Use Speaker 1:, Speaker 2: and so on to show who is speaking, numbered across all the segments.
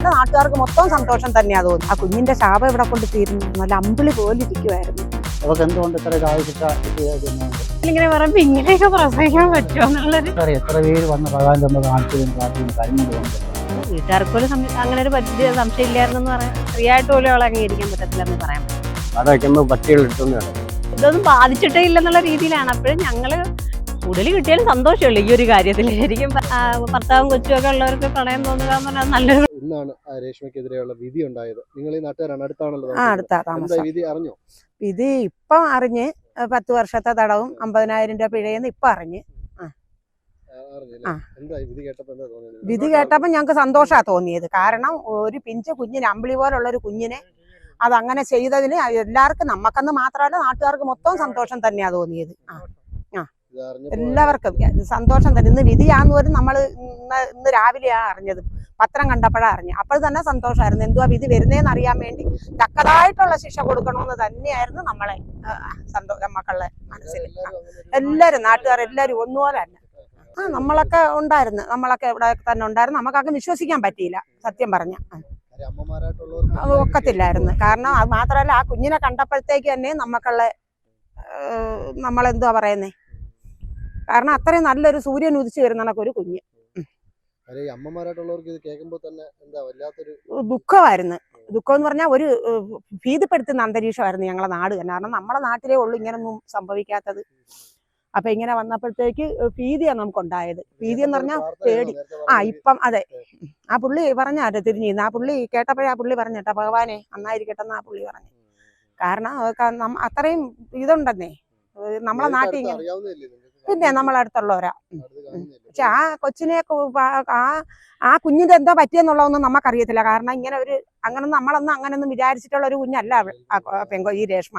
Speaker 1: നാട്ടുകാർക്ക് മൊത്തം സന്തോഷം തന്നെയാ തോന്നുന്നു ആ കുഞ്ഞിന്റെ ശാപം ഇവിടെ കൊണ്ട് തീരുന്നു നല്ല അമ്പിളി പോലെ ഇരിക്കുമായിരുന്നു
Speaker 2: അവർക്ക് എന്തുകൊണ്ട് ഇത്ര
Speaker 3: ഇങ്ങനെ പറയുമ്പോ ഇങ്ങനെയൊക്കെ പ്രസവിക്കാൻ പറ്റുമോ എന്നുള്ളൊരു
Speaker 2: എത്ര പേര് വന്ന് ഭഗവാൻ നമ്മൾ കാണിച്ചതും പ്രാർത്ഥനയും കഴിഞ്ഞു
Speaker 3: വീട്ടുകാർക്ക് പോലും അങ്ങനെ ഒരു പറ്റിയ സംശയം ഇല്ലായിരുന്നു എന്ന് പറയാം. ഫ്രീ ആയിട്ട് പോലും അവളെ അംഗീകരിക്കാൻ പറ്റത്തില്ല എന്ന് പറയാം.
Speaker 4: അവിടെ വയ്ക്കുമ്പോൾ പട്ടികൾ
Speaker 3: ഇതൊന്നും ബാധിച്ചിട്ടേ ഇല്ലെന്നുള്ള രീതിയിലാണ്. അപ്പോഴും ഞങ്ങൾ കൂടുതൽ കിട്ടിയാലും സന്തോഷമുള്ളൂ ഈ ഒരു കാര്യത്തിൽ ശരിക്കും ഭർത്താവും കൊച്ചും ഒക്കെ ഉള്ളവർക്ക് പ്രണയം തോന്നുക എന്ന് പറഞ്ഞാൽ നല്ലൊരു
Speaker 5: ഇന്നാണ് ആ രേഷ്മയ്ക്കെതിരെയുള്ള വിധി ഉണ്ടായത്. നിങ്ങൾ ഈ നാട്ടുകാരാണ് അടുത്താണല്ലോ
Speaker 1: ആ അടുത്താ താമസം.
Speaker 5: വിധി അറിഞ്ഞോ?
Speaker 1: വിധി ഇപ്പം അറിഞ്ഞ് പത്ത് വർഷത്തെ തടവും അമ്പതിനായിരം രൂപ പിഴയെന്ന് ഇപ്പം അറിഞ്ഞ്.
Speaker 5: വിധി
Speaker 1: കേട്ടപ്പോൾ ഞങ്ങൾക്ക് സന്തോഷമാണ് തോന്നിയത്. കാരണം ഒരു പിഞ്ച് കുഞ്ഞിന് അമ്പിളി പോലുള്ള ഒരു കുഞ്ഞിനെ അതങ്ങനെ ചെയ്തതിന് എല്ലാവർക്കും നമുക്കെന്ന് മാത്രമല്ല നാട്ടുകാർക്ക് മൊത്തം സന്തോഷം തന്നെയാ തോന്നിയത്. ആ. എല്ലാവർക്കും സന്തോഷം തന്നെ. ഇന്ന് വിധിയാന്ന് പോലും നമ്മൾ ഇന്ന് ഇന്ന് രാവിലെയാ അറിഞ്ഞത്. പത്രം കണ്ടപ്പോഴാ അറിഞ്ഞു അപ്പോൾ തന്നെ സന്തോഷമായിരുന്നു എന്തുവാ വിധി വരുന്നതെന്ന് അറിയാൻ വേണ്ടി തക്കതായിട്ടുള്ള ശിക്ഷ കൊടുക്കണമെന്ന് തന്നെയായിരുന്നു നമ്മളെ സന്തോഷ മക്കളുടെ മനസ്സിൽ.
Speaker 5: എല്ലാവരും
Speaker 1: നാട്ടുകാർ എല്ലാവരും ഒന്നുപോലെ തന്നെ. ആ നമ്മളൊക്കെ ഉണ്ടായിരുന്നു. നമ്മളൊക്കെ ഇവിടെ തന്നെ ഉണ്ടായിരുന്നു. നമുക്കൊക്കെ വിശ്വസിക്കാൻ പറ്റിയില്ല. സത്യം പറഞ്ഞ. ഒക്കത്തില്ലായിരുന്നു. കാരണം അത് മാത്രമല്ല ആ കുഞ്ഞിനെ കണ്ടപ്പോഴത്തേക്ക് തന്നെ നമുക്കുള്ള ഏഹ്, നമ്മളെന്തുവാ പറയുന്നേ? കാരണം അത്രയും നല്ലൊരു സൂര്യൻ ഉദിച്ചു വരുന്ന കണക്ക് ഒരു കുഞ്ഞ്.
Speaker 5: അമ്മമാരായിട്ടുള്ളവർക്ക് ഇത് കേൾക്കുമ്പോൾ തന്നെ എന്താ വല്ലാത്തൊരു
Speaker 1: ദുഃഖമായിരുന്നു. ദുഃഖം എന്ന് പറഞ്ഞാൽ ഒരു ഭീതിപ്പെടുത്തുന്ന അന്തരീക്ഷമായിരുന്നു ഞങ്ങളെ നാട് തന്നെ. കാരണം നമ്മുടെ നാട്ടിലേ ഉള്ളൂ ഇങ്ങനൊന്നും സംഭവിക്കാത്തത്. അപ്പൊ ഇങ്ങനെ വന്നപ്പോഴത്തേക്ക് ഭീതിയാണ് നമുക്കുണ്ടായത്. ഭീതി എന്ന് പറഞ്ഞാൽ പേടി. ആ ഇപ്പം അതെ. ആ പുള്ളി പറഞ്ഞാട്ടോ തിരിഞ്ഞിരുന്നു ആ പുള്ളി കേട്ടപ്പോഴേ ആ പുള്ളി പറഞ്ഞേട്ടാ ഭഗവാനെ നന്നായിരിക്കട്ടെ എന്ന് ആ പുള്ളി പറഞ്ഞു കാരണം അത്രയും ഇതുണ്ടെന്നേ. നമ്മളെ നാട്ടിൽ ഇങ്ങനെ? പിന്നെ
Speaker 5: നമ്മളടുത്തുള്ളവരാ.
Speaker 1: പക്ഷെ ആ കൊച്ചിനെ ആ ആ കുഞ്ഞിന്റെ എന്താ പറ്റിയെന്നുള്ളതൊന്നും നമുക്കറിയത്തില്ല. കാരണം ഇങ്ങനെ ഒരു അങ്ങനെ നമ്മളൊന്നും അങ്ങനൊന്നും വിചാരിച്ചിട്ടുള്ള ഒരു കുഞ്ഞല്ല അവൾ പെങ്കോ ഈ രേഷ്മ.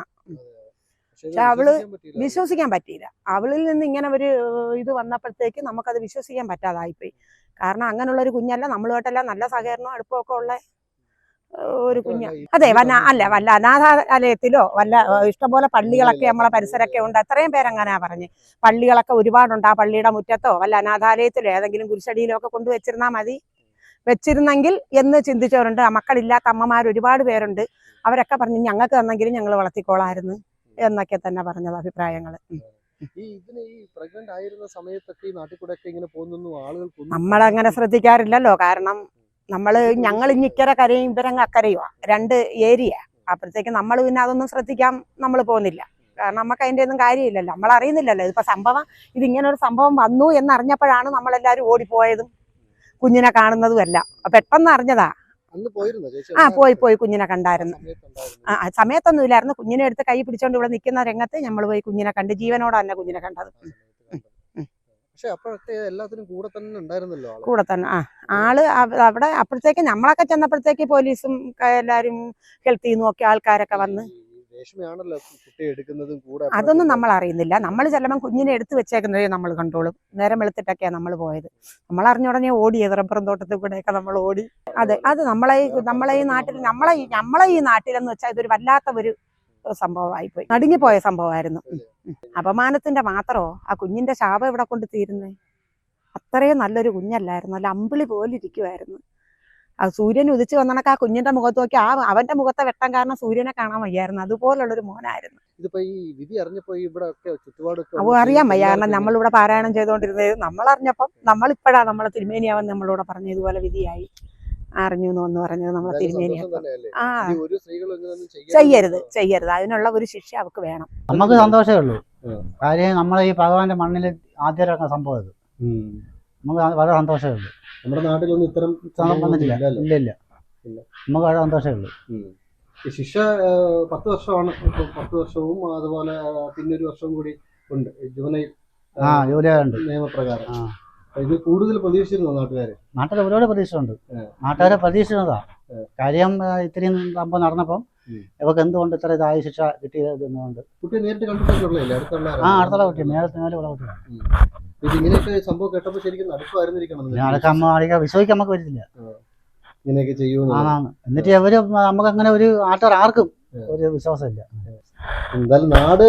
Speaker 5: പക്ഷെ
Speaker 1: അവൾ
Speaker 5: വിശ്വസിക്കാൻ പറ്റിയില്ല.
Speaker 1: അവളിൽ നിന്ന് ഇങ്ങനെ ഒരു ഇത് വന്നപ്പോഴത്തേക്ക് നമുക്കത് വിശ്വസിക്കാൻ പറ്റാതായിപ്പോയി. കാരണം അങ്ങനെയുള്ള ഒരു കുഞ്ഞല്ല നമ്മളുമായിട്ടെല്ലാം നല്ല സഹകരണവും അടുപ്പമൊക്കെ ഉള്ള ഒരു കുഞ്ഞ. അതെ വല്ല അല്ല വല്ല അനാഥാലയത്തിലോ വല്ല ഇഷ്ടംപോലെ പള്ളികളൊക്കെ നമ്മളെ പരിസരമൊക്കെ ഉണ്ട്. എത്രയും പേരങ്ങനാ പറഞ്ഞ്. പള്ളികളൊക്കെ ഒരുപാടുണ്ട്. ആ പള്ളിയുടെ മുറ്റത്തോ വല്ല അനാഥാലയത്തിലോ ഏതെങ്കിലും കുരിശടിയിലോ ഒക്കെ കൊണ്ടുവച്ചിരുന്നാൽ മതി. വെച്ചിരുന്നെങ്കിൽ എന്ന് ചിന്തിച്ചവരുണ്ട്. മക്കളില്ലാത്ത അമ്മമാർ ഒരുപാട് പേരുണ്ട്. അവരൊക്കെ പറഞ്ഞു ഞങ്ങൾക്ക് തന്നെങ്കിലും ഞങ്ങൾ വളർത്തിക്കോളായിരുന്നു. എന്നൊക്കെ തന്നെ പറഞ്ഞത് അഭിപ്രായങ്ങൾ നമ്മളങ്ങനെ ശ്രദ്ധിക്കാറില്ലല്ലോ. കാരണം നമ്മൾ ഞങ്ങൾ ഇഞ്ഞിക്കര കരയും ഇവരങ്ങ് അക്കരയുവാ രണ്ട് ഏരിയ. അപ്പോഴത്തേക്ക് നമ്മൾ പിന്നെ അതൊന്നും ശ്രദ്ധിക്കാൻ നമ്മൾ പോകുന്നില്ല. കാരണം നമുക്ക് അതിന്റെ ഒന്നും കാര്യമില്ലല്ലോ. നമ്മൾ അറിയുന്നില്ലല്ലോ. ഇതിപ്പോ സംഭവം ഇതിങ്ങനെ ഒരു സംഭവം വന്നു എന്നറിഞ്ഞപ്പോഴാണ് നമ്മളെല്ലാവരും ഓടിപ്പോയതും കുഞ്ഞിനെ കാണുന്നതും എല്ലാം. അപ്പൊ പെട്ടെന്ന് അറിഞ്ഞതാ. ആ പോയി പോയി കുഞ്ഞിനെ കണ്ടായിരുന്നു. ആ ആ, സമയത്തൊന്നും ഇല്ലായിരുന്നു കുഞ്ഞിനെ എടുത്ത് കൈ പിടിച്ചോണ്ട് ഇവിടെ നിൽക്കുന്ന രംഗത്ത് നമ്മൾ പോയി കുഞ്ഞിനെ കണ്ട് ജീവനോടെ തന്നെ കുഞ്ഞിനെ കണ്ടത്.
Speaker 5: പക്ഷെ എല്ലാത്തിനും കൂടെ തന്നെ ഉണ്ടായിരുന്നല്ലോ ആൾ.
Speaker 1: കൂടെ തന്നെ. ആ ആൾ അവിടെ അപ്പോഴത്തേക്ക് നമ്മളൊക്കെ ചെന്നപ്പോഴത്തേക്ക് പോലീസും എല്ലാരും ഹെൽത്തിൽ നിന്നും ഒക്കെ ആൾക്കാരൊക്കെ വന്ന്. അതൊന്നും നമ്മൾ അറിയുന്നില്ല. നമ്മൾ ചെല്ലുമ്പോൾ കുഞ്ഞിനെ എടുത്തു വെച്ചേക്കുന്നതേ നമ്മൾ കണ്ടോളും. നേരം വെളുത്തിട്ടൊക്കെയാണ് നമ്മൾ പോയത്. നമ്മൾ അറിഞ്ഞ ഉടനെ ഓടിയത് റബ്ബറും തോട്ടത്തിൽ കൂടെയൊക്കെ നമ്മൾ ഓടി. അതെ അത്. നമ്മളെ നമ്മളെ ഈ നാട്ടിൽ നമ്മളെ നമ്മളെ ഈ നാട്ടിലെന്ന് വെച്ചാൽ ഇതൊരു വല്ലാത്ത ഒരു സംഭവമായിപ്പോയി. നടുങ്ങിപ്പോയ സംഭവമായിരുന്നു. അപമാനത്തിന്റെ മാത്രമോ ആ കുഞ്ഞിന്റെ ശാപം ഇവിടെ കൊണ്ട് തീരുന്നേ? അത്രയും നല്ലൊരു കുഞ്ഞല്ലായിരുന്നു. നല്ല അമ്പിളി പോലെ ഇരിക്കുമായിരുന്നു ആ സൂര്യൻ ഉദിച്ചു വന്നണക്ക് ആ കുഞ്ഞിന്റെ മുഖത്ത് നോക്കി ആ അവന്റെ മുഖത്തെ വെട്ടം കാരണം സൂര്യനെ കാണാൻ വയ്യായിരുന്നു. അതുപോലുള്ളൊരു മോനായിരുന്നു.
Speaker 5: ഇതിപ്പോ ഈ വിധി അറിഞ്ഞപ്പോ ഇവിടെ ചുറ്റുപാടൊക്കെ
Speaker 1: അറിയാൻ വയ്യ. കാരണം നമ്മളിവിടെ പാരായണം ചെയ്തുകൊണ്ടിരുന്നത്. നമ്മൾ അറിഞ്ഞപ്പം നമ്മളിപ്പോഴാ നമ്മളെ തിരുമേനിയാവൻ നമ്മളിവിടെ പറഞ്ഞ ഇതുപോലെ വിധിയായി. അറിഞ്ഞു എന്ന് പറഞ്ഞത് നമ്മളെ തിരുമേനി ആ. ചെയ്യരുത്. ചെയ്യരുത് അതിനുള്ള ഒരു ശിക്ഷ അവക്ക് വേണം.
Speaker 2: നമുക്ക് സന്തോഷമേ ഉള്ളൂ. കാര്യം നമ്മളെ ഈ ഭഗവാന്റെ മണ്ണിൽ ആദ്യം സംഭവം ഇത്. നമുക്ക് വളരെ സന്തോഷമേ ഉള്ളൂ.
Speaker 5: നമ്മുടെ നാട്ടിലൊന്നും ഇത്തരം
Speaker 2: വന്നിട്ടില്ല ഇല്ല ഇല്ല.
Speaker 5: ഇല്ല.
Speaker 2: നമുക്ക് വളരെ സന്തോഷമേ ഉള്ളൂ.
Speaker 5: ഈ ശിക്ഷ പത്ത് വർഷമാണ്. പത്ത് വർഷവും അതുപോലെ പിന്നൊരു പിന്നെ ഒരു വർഷവും കൂടി ഉണ്ട്. ജൂലൈ
Speaker 2: ആ ജോലിയുണ്ട്
Speaker 5: നിയമപ്രകാരം. ഇത് കൂടുതൽ പ്രതീക്ഷിച്ചിരുന്നോ നാട്ടുകാര്?
Speaker 2: നാട്ടിൽ ഒരുപാട് പ്രതീക്ഷയുണ്ട്. നാട്ടുകാരെ പ്രതീക്ഷിച്ചതാ. കാര്യം ഇത്രയും സംഭവം നടന്നപ്പം ഇവക്ക് എന്തുകൊണ്ട് ഇത്ര ഇതായ ശിക്ഷ കിട്ടിയത് എന്നുകൊണ്ട്.
Speaker 5: കുട്ടിയെ നേരിട്ട് കണ്ടിട്ടുള്ളതല്ലേ അടുത്തുള്ള
Speaker 2: ആ അടുത്തുള്ള കുട്ടി നേരത്തെ നേരെ ഉള്ള കുട്ടിയാണ്
Speaker 5: ഇത് ഇങ്ങനെയൊക്കെ സംഭവം കേട്ടപ്പോ ശരിക്കും
Speaker 2: അമ്മ വിശ്വസിക്കാൻ നമുക്ക് പറ്റില്ല
Speaker 5: ഇങ്ങനെയൊക്കെ ചെയ്യുമെന്ന്.
Speaker 2: ആണാണ് എന്നിട്ട് അവർ നമുക്ക് അങ്ങനെ ഒരു ആൾക്കാർ ആർക്കും ഒരു വിശ്വാസമില്ല.
Speaker 5: എന്തായാലും നാട്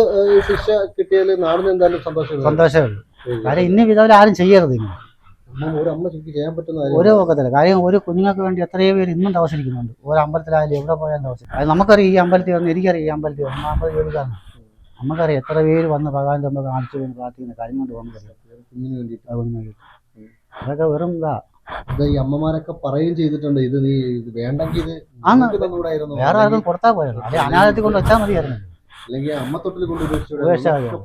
Speaker 5: ശിക്ഷ കിട്ടിയാൽ നാടിന് എന്തായാലും സന്തോഷം
Speaker 2: സന്തോഷമേ ഉള്ളൂ. കാര്യം ഇനി വിധവരെ ആരും ചെയ്യരുത് ഇങ്ങനെ
Speaker 5: ഓരോ ഒരു
Speaker 2: ഒക്കത്തില്ല കാര്യം ഒരു കുഞ്ഞുങ്ങൾക്ക് വേണ്ടി എത്രയോ പേര് ഇന്നും താമസിക്കുന്നുണ്ട്. ഒരു അമ്പലത്തിലായാലും എവിടെ പോയാലും താമസിക്കും. അത് നമുക്കറിയാം ഈ അമ്പലത്തിൽ വന്ന് എനിക്കറിയാം ഈ അമ്പലത്തിൽ വന്ന്. അമ്പലം ജോലിക്കാരണം നമുക്കറിയാം എത്ര പേര് വന്ന് ഭഗവാന്റെ മുമ്പ് കാണിച്ചു പോയി പ്രാർത്ഥിക്കുന്ന കാര്യം നമുക്കറിയാം അതുകൊണ്ട് നോക്കി. അതൊക്കെ വെറും ഇതാ.
Speaker 5: ഇത് ഈ അമ്മമാരൊക്കെ പറയുകയും ചെയ്തിട്ടുണ്ട് ഇത് നീ ഇത് വേണ്ടെങ്കിൽ ഇത്?
Speaker 2: വേറെ ആർക്കും കൊടുത്താൽ പോയത് അത് അനാഥത്തിൽ കൊണ്ട് വെച്ചാൽ മതിയായിരുന്നു.
Speaker 5: അല്ലെങ്കിൽ അമ്മ തൊട്ടിൽ കൊണ്ട്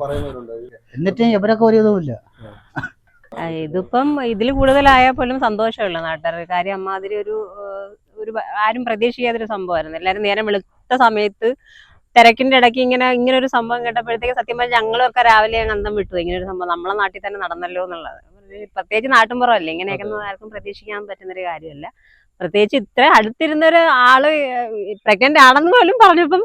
Speaker 5: പറയുന്നവരുണ്ട്.
Speaker 2: എന്നിട്ടും ഇവരൊക്കെ ഒരു ഇതുമില്ല
Speaker 3: ഇതിപ്പം ഇതിൽ കൂടുതലായാൽ പോലും സന്തോഷമുള്ള നാട്ടുകാർക്ക്. കാര്യം അമ്മാതിരി ഒരു ഒരു ആരും പ്രതീക്ഷിക്കാത്തൊരു സംഭവമായിരുന്നു. എല്ലാവരും നേരം വെളുത്ത സമയത്ത് തിരക്കിന്റെ ഇടയ്ക്ക് ഇങ്ങനെ ഇങ്ങനെ ഒരു സംഭവം കേട്ടപ്പോഴത്തേക്ക് സത്യം പറഞ്ഞാൽ ഞങ്ങളൊക്കെ രാവിലെ അന്തം വിട്ടു. ഇങ്ങനെ ഒരു സംഭവം നമ്മളെ നാട്ടിൽ തന്നെ നടന്നല്ലോ എന്നുള്ളത്. പ്രത്യേകിച്ച് നാട്ടുമ്പുറമല്ലേ ഇങ്ങനെയൊക്കെ ആർക്കും പ്രതീക്ഷിക്കാൻ പറ്റുന്നൊരു കാര്യമല്ല. പ്രത്യേകിച്ച് ഇത്ര അടുത്തിരുന്നൊരു ആൾ പ്രഗ്നന്റ് ആണെന്ന് പോലും പറഞ്ഞപ്പം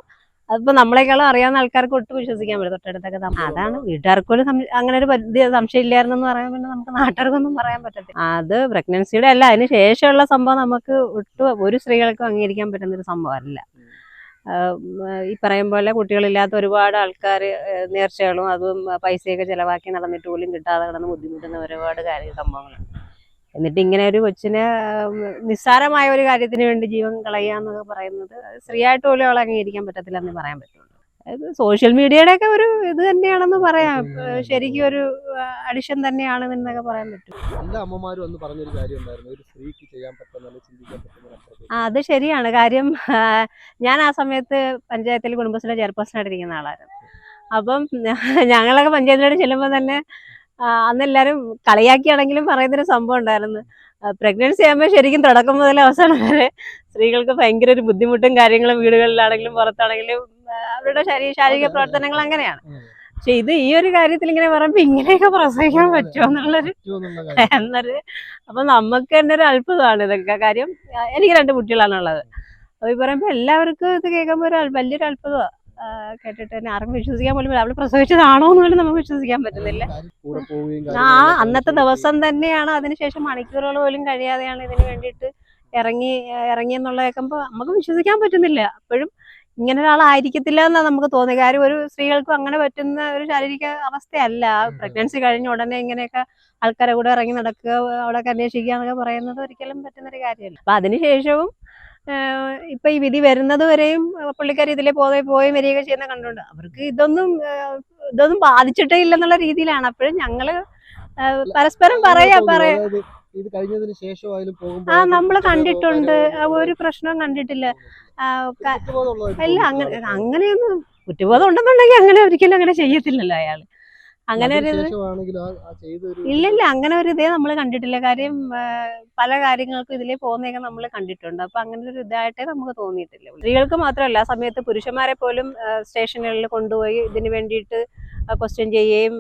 Speaker 3: അതിപ്പോ നമ്മളെക്കാളും അറിയാവുന്ന ആൾക്കാർക്ക് ഒട്ടും വിശ്വസിക്കാൻ പറ്റും തൊട്ടടുത്തൊക്കെ. അതാണ് വീട്ടുകാർക്ക് പോലും സം- അങ്ങനെ ഒരു സംശയം ഇല്ലായിരുന്നു എന്ന് പറയാൻ വേണ്ടി നമുക്ക് നാട്ടുകാർക്കൊന്നും പറയാൻ പറ്റത്തില്ല. അത് പ്രഗ്നൻസിയുടെ അല്ല അതിന് ശേഷമുള്ള സംഭവം നമുക്ക് ഒട്ടും ഒരു സ്ത്രീകൾക്കും അംഗീകരിക്കാൻ പറ്റുന്ന ഒരു സംഭവമല്ല ഈ പറയും പോലെ കുട്ടികളില്ലാത്ത ഒരുപാട് ആൾക്കാർ നേർച്ചകളും അതും പൈസയൊക്കെ ചിലവാക്കി നടന്നിട്ട് പോലും കിട്ടാതെ കിടന്ന് ബുദ്ധിമുട്ടുന്ന ഒരുപാട് കാര്യ സംഭവങ്ങളുണ്ട് എന്നിട്ട് ഇങ്ങനെ ഒരു കൊച്ചിനെ നിസ്സാരമായ ഒരു കാര്യത്തിന് വേണ്ടി ജീവൻ കളയുക എന്നൊക്കെ പറയുന്നത് സ്ത്രീയായിട്ട് പോലും അവളെ അംഗീകരിക്കാൻ പറ്റത്തില്ല എന്ന് പറയാൻ പറ്റുള്ളൂ. അതായത് സോഷ്യൽ മീഡിയയുടെ ഒക്കെ ഒരു ഇത് തന്നെയാണെന്ന് പറയാം. ശരിക്കും ഒരു അഡിഷൻ തന്നെയാണ് എന്നൊക്കെ പറയാൻ പറ്റും.
Speaker 5: എല്ലാ അമ്മമാരും അന്ന് പറഞ്ഞൊരു കാര്യം ഒരു സ്ത്രീക്ക് ചെയ്യാൻ പറ്റുന്ന
Speaker 3: അത് ശരിയാണ്. കാര്യം ഞാൻ ആ സമയത്ത് പഞ്ചായത്തിൽ കുടുംബശ്രീ ചെയർപേഴ്സണായിട്ട് ഇരിക്കുന്ന ആളായിരുന്നു. അപ്പം ഞങ്ങളൊക്കെ പഞ്ചായത്തിലോട്ട് ചെല്ലുമ്പോൾ തന്നെ അന്ന് എല്ലാരും കളിയാക്കിയാണെങ്കിലും പറയുന്നൊരു സംഭവം ഉണ്ടായിരുന്നു. പ്രഗ്നൻസി ആകുമ്പോൾ ശരിക്കും തുടക്കം മുതൽ അവസാനം വരെ സ്ത്രീകൾക്ക് ഭയങ്കര ഒരു ബുദ്ധിമുട്ടും കാര്യങ്ങളും വീടുകളിലാണെങ്കിലും പുറത്താണെങ്കിലും അവരുടെ ശാരീരിക പ്രവർത്തനങ്ങൾ അങ്ങനെയാണ്. പക്ഷെ ഇത് ഈ ഒരു കാര്യത്തിൽ ഇങ്ങനെ പറയുമ്പോ ഇങ്ങനെയൊക്കെ പ്രസവിക്കാൻ പറ്റുമോ എന്നുള്ളൊരു. എന്നൊരു അപ്പൊ നമുക്ക് തന്നെ ഒരു അത്ഭുതമാണ് ഇതൊക്കെ. കാര്യം എനിക്ക് രണ്ട് കുട്ടികളാണുള്ളത് അപ്പൊ ഈ പറയുമ്പോ എല്ലാവർക്കും ഇത് കേൾക്കുമ്പോൾ ഒരു വലിയൊരു അത്ഭുതമാണ് കേട്ടിട്ട് തന്നെ ആർക്കും വിശ്വസിക്കാൻ പോലും. അവൾ പ്രസവിച്ചതാണോ എന്ന് പോലും നമുക്ക് വിശ്വസിക്കാൻ പറ്റുന്നില്ല. ആ അന്നത്തെ ദിവസം തന്നെയാണ് അതിനുശേഷം മണിക്കൂറുകൾ പോലും കഴിയാതെയാണ് ഇതിന് വേണ്ടിയിട്ട് ഇറങ്ങി ഇറങ്ങി എന്നുള്ള കേൾക്കുമ്പോൾ നമുക്ക് വിശ്വസിക്കാൻ പറ്റുന്നില്ല. അപ്പോഴും ഇങ്ങനെ ഒരാളായിരിക്കത്തില്ല എന്നാണ് നമുക്ക് തോന്നിയത് കാര്യം ഒരു സ്ത്രീകൾക്കും അങ്ങനെ പറ്റുന്ന ഒരു ശാരീരിക അവസ്ഥയല്ല. പ്രഗ്നൻസി കഴിഞ്ഞ ഉടനെ ഇങ്ങനെയൊക്കെ ആൾക്കാരെ കൂടെ ഇറങ്ങി നടക്കുക അവിടെയൊക്കെ അന്വേഷിക്കുക എന്നൊക്കെ പറയുന്നത് ഒരിക്കലും പറ്റുന്ന ഒരു കാര്യമല്ല. അപ്പൊ അതിനുശേഷവും ഇപ്പൊ ഈ വിധി വരുന്നത് വരെയും പുള്ളിക്കാർ ഇതിലെ പോയി പോയി വരികയൊക്കെ ചെയ്യുന്ന കണ്ടുണ്ട് അവർക്ക് ഇതൊന്നും ഇതൊന്നും ബാധിച്ചിട്ടേ ഇല്ലെന്നുള്ള രീതിയിലാണ്. അപ്പോഴും ഞങ്ങൾ പരസ്പരം പറയാ പറയാ.
Speaker 5: ഇത് കഴിഞ്ഞതിന് ശേഷം
Speaker 3: ആ നമ്മൾ കണ്ടിട്ടുണ്ട്. ഒരു പ്രശ്നവും കണ്ടിട്ടില്ല. അല്ല അങ്ങനെ അങ്ങനെയൊന്നും കുറ്റബോധം ഉണ്ടെന്നുണ്ടെങ്കിൽ അങ്ങനെ ഒരിക്കലും അങ്ങനെ ചെയ്യത്തില്ലല്ലോ അയാൾ. അങ്ങനെ ഒരു ഇല്ലില്ല അങ്ങനെ ഒരു ഇതേ നമ്മൾ കണ്ടിട്ടില്ല. കാര്യം പല കാര്യങ്ങൾക്കും ഇതിലേ പോകുന്നതൊക്കെ നമ്മൾ കണ്ടിട്ടുണ്ട്. അപ്പൊ അങ്ങനെ ഒരു ഇതായിട്ടേ നമുക്ക് തോന്നിയിട്ടില്ല. സ്ത്രീകൾക്ക് മാത്രമല്ല ആ സമയത്ത് പുരുഷന്മാരെ പോലും സ്റ്റേഷനുകളിൽ കൊണ്ടുപോയി ഇതിന് വേണ്ടിയിട്ട് ക്വസ്റ്റ്യൻ ചെയ്യുകയും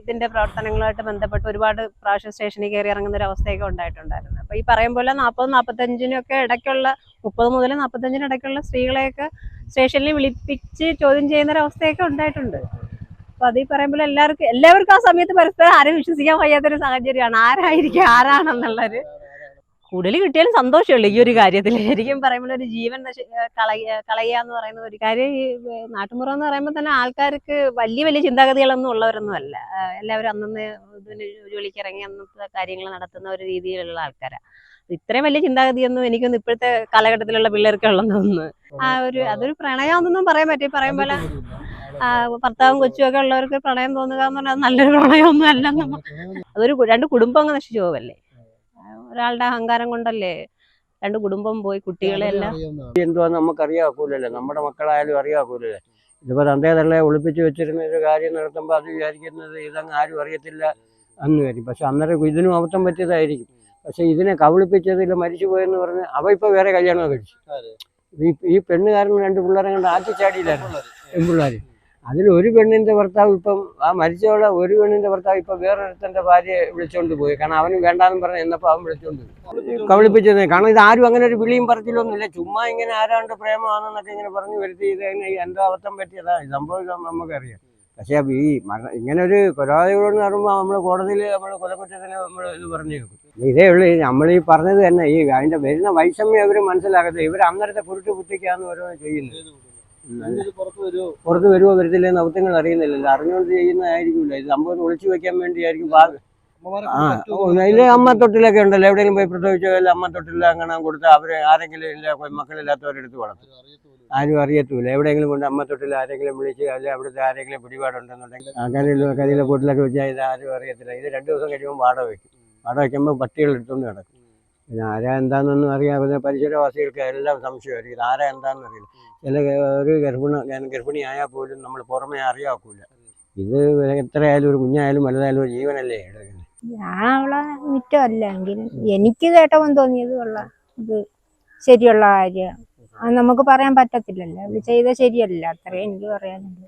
Speaker 3: ഇതിന്റെ പ്രവർത്തനങ്ങളുമായിട്ട് ബന്ധപ്പെട്ട് ഒരുപാട് പ്രാവശ്യം സ്റ്റേഷനിൽ കയറി ഇറങ്ങുന്ന ഒരു അവസ്ഥയൊക്കെ ഉണ്ടായിട്ടുണ്ടായിരുന്നു. അപ്പൊ ഈ പറയും പോലെ നാൽപ്പത് നാൽപ്പത്തഞ്ചിനൊക്കെ ഇടയ്ക്കുള്ള മുപ്പത് മുതൽ നാൽപ്പത്തഞ്ചിനിടയ്ക്കുള്ള സ്ത്രീകളെയൊക്കെ സ്റ്റേഷനിൽ വിളിപ്പിച്ച് ചോദ്യം ചെയ്യുന്ന ഒരു അവസ്ഥയൊക്കെ ഉണ്ടായിട്ടുണ്ട്. അപ്പൊ അത് ഈ പറയുമ്പോൾ എല്ലാവർക്കും എല്ലാവർക്കും ആ സമയത്ത് പരസ്പരം ആരും വിശ്വസിക്കാൻ വയ്യാത്തൊരു സാഹചര്യമാണ്. ആരായിരിക്കും ആരാണെന്നുള്ളത്? കൂടുതൽ കിട്ടിയാലും സന്തോഷമുള്ളൂ ഈ ഒരു കാര്യത്തിൽ ശരിക്കും പറയുമ്പോൾ ഒരു ജീവൻ നശി കളയ കളയുക എന്ന് പറയുന്നത് ഒരു കാര്യം ഈ നാട്ടുമുറ എന്ന് പറയുമ്പോൾ തന്നെ ആൾക്കാർക്ക് വലിയ വലിയ ചിന്താഗതികളൊന്നും ഉള്ളവരൊന്നും അല്ല. എല്ലാവരും അന്നന്ന് ഇതിന് ജോലിക്ക് ഇറങ്ങി അന്നത്തെ കാര്യങ്ങൾ നടത്തുന്ന ഒരു രീതിയിലുള്ള ആൾക്കാരാണ് ഇത്രയും വലിയ ചിന്താഗതിയൊന്നും എനിക്കൊന്നും ഇപ്പോഴത്തെ കാലഘട്ടത്തിലുള്ള പിള്ളേർക്കുള്ളതൊന്നും ആ ഒരു അതൊരു പ്രണയം ഒന്നും പറയാൻ പറ്റി പറയും പോലെ ആ, ഭർത്താവും കൊച്ചും ഒക്കെ ഉള്ളവർക്ക് പ്രണയം തോന്നുക എന്ന് പറഞ്ഞാൽ നല്ലൊരു പ്രണയമൊന്നും അല്ലെന്ന് അതൊരു രണ്ട് കുടുംബം അങ്ങ് നശിച്ചു പോവല്ലേ? ഒരാളുടെ അഹങ്കാരം കൊണ്ടല്ലേ രണ്ട് കുടുംബം പോയി കുട്ടികളെല്ലാം
Speaker 4: എന്തുവാ നമുക്ക് അറിയാക്കൂലല്ലോ നമ്മുടെ മക്കളായാലും അറിയാക്കൂലല്ലേ? ഇതിപ്പോ തന്തേ തള്ളെ ഒളിപ്പിച്ചു വെച്ചിരുന്ന ഒരു കാര്യം നടത്തുമ്പോൾ അത് വിചാരിക്കുന്നത് ഇതങ്ങ് ആരും അറിയത്തില്ല എന്ന് വരും. പക്ഷെ അന്നേരം ഇതിനും അബദ്ധം പറ്റിയതായിരിക്കും. പക്ഷെ ഇതിനെ കബളിപ്പിച്ചതിൽ മരിച്ചു പോയെന്ന് പറഞ്ഞ് അവ ഇപ്പൊ വേറെ കല്യാണം കഴിച്ചു. ഈ ഈ പെണ്ണുകാരൻ രണ്ട് പിള്ളേരെ കണ്ട് ആറ്റിച്ചാടിയില്ലായിരുന്നു പെൺപിള്ളേർ അതിൽ ഒരു പെണ്ണിന്റെ ഭർത്താവ് ഇപ്പം ആ മരിച്ചോളെ ഒരു പെണ്ണിന്റെ ഭർത്താവ് ഇപ്പൊ വേറൊരുത്തന്റെ ഭാര്യയെ വിളിച്ചോണ്ട് പോയി. കാരണം അവനും വേണ്ടാന്ന് പറഞ്ഞ് എന്നപ്പോ അവൻ വിളിച്ചോണ്ട് പോയി. കാരണം ഇത് ആരും അങ്ങനെ ഒരു വിളിയും പറച്ചിലൊന്നുമില്ല. ചുമ്മാ ഇങ്ങനെ ആരാണ്ട് പ്രേമമാണെന്നൊക്കെ ഇങ്ങനെ പറഞ്ഞു വരുത്തി ഇത് എന്റെ അബദ്ധം പറ്റിയതാ. സംഭവിക്കാൻ നമുക്കറിയാം. പക്ഷേ ഈ ഇങ്ങനെ ഒരു കൊലപാതകമെന്ന് പറയുമ്പോൾ നമ്മൾ കോടതിയിൽ നമ്മൾ കൊലക്കുറ്റത്തിന് നമ്മൾ ഇത് പറഞ്ഞു കേൾക്കും. ഇതേ ഉള്ളൂ. നമ്മൾ ഈ പറഞ്ഞത് തന്നെ ഈ അതിന്റെ വരുന്ന വൈഷമ്യം ഇവർ മനസ്സിലാക്കത്തില്ല. ഇവർ അന്നേരത്തെ കുരുട്ട് കുത്തിക്കാന്ന് ഓരോ ചെയ്യുന്നത്
Speaker 5: പുറത്ത് വരുമോ
Speaker 4: വരത്തില്ലേ ദൗത്യങ്ങൾ അറിയുന്നില്ലല്ലോ. അറിഞ്ഞുകൊണ്ട് ചെയ്യുന്നതായിരിക്കില്ല ഇത് സംഭവം ഒളിച്ചു വെക്കാൻ വേണ്ടിയായിരിക്കും
Speaker 5: കൊണ്ട്
Speaker 4: അമ്മ തൊട്ടിലൊക്കെ ഉണ്ടല്ലോ. എവിടെയെങ്കിലും പോയി പ്രസവിച്ചാൽ അമ്മ തൊട്ടിൽ അങ്ങനെ കൊടുത്ത് അവരെ ആരെങ്കിലും ഇല്ല മക്കളില്ലാത്തവരെടുത്ത് വളർത്തും. ആരും അറിയത്തൂല എവിടെയെങ്കിലും കൊണ്ട് അമ്മ തൊട്ടിൽ ആരെങ്കിലും വിളിച്ച് അല്ലെ അവിടുത്തെ ആരെങ്കിലും പിടിപാടുണ്ടെന്നുണ്ടെങ്കിൽ ആ കരയിൽ കരിയിലെ കൂട്ടിലൊക്കെ വെച്ചാൽ ഇത് ആരും അറിയത്തില്ല. ഇത് രണ്ട് ദിവസം കഴിയുമ്പോൾ വാട വയ്ക്കും. വാട വയ്ക്കുമ്പോൾ പട്ടികൾ എടുത്തുകൊണ്ട് കിടക്കും പിന്നെ ആരാ എന്താണെന്നൊന്നും അറിയാതെ പരിസരവാസികൾക്ക് എല്ലാം സംശയമായിരിക്കും. ഇത് ആരാ എന്താണെന്ന് അറിയില്ല ചില ഒരു ഗർഭിണ ഗർഭിണിയായാൽ പോലും നമ്മൾ പുറമേ അറിയാക്കൂല. ഇത് എത്രയായാലും ഒരു കുഞ്ഞായാലും വലുതായാലും ഒരു ജീവനല്ലേ എടുക്കുന്നത്
Speaker 6: എനിക്ക് കേട്ടവൻ തോന്നിയത് ഉള്ള ഇത് ശരിയുള്ള കാര്യം നമുക്ക് പറയാൻ പറ്റത്തില്ലല്ലോ. ചെയ്ത ശരിയല്ല. അത്രേ എനിക്ക് പറയാനുള്ളൂ.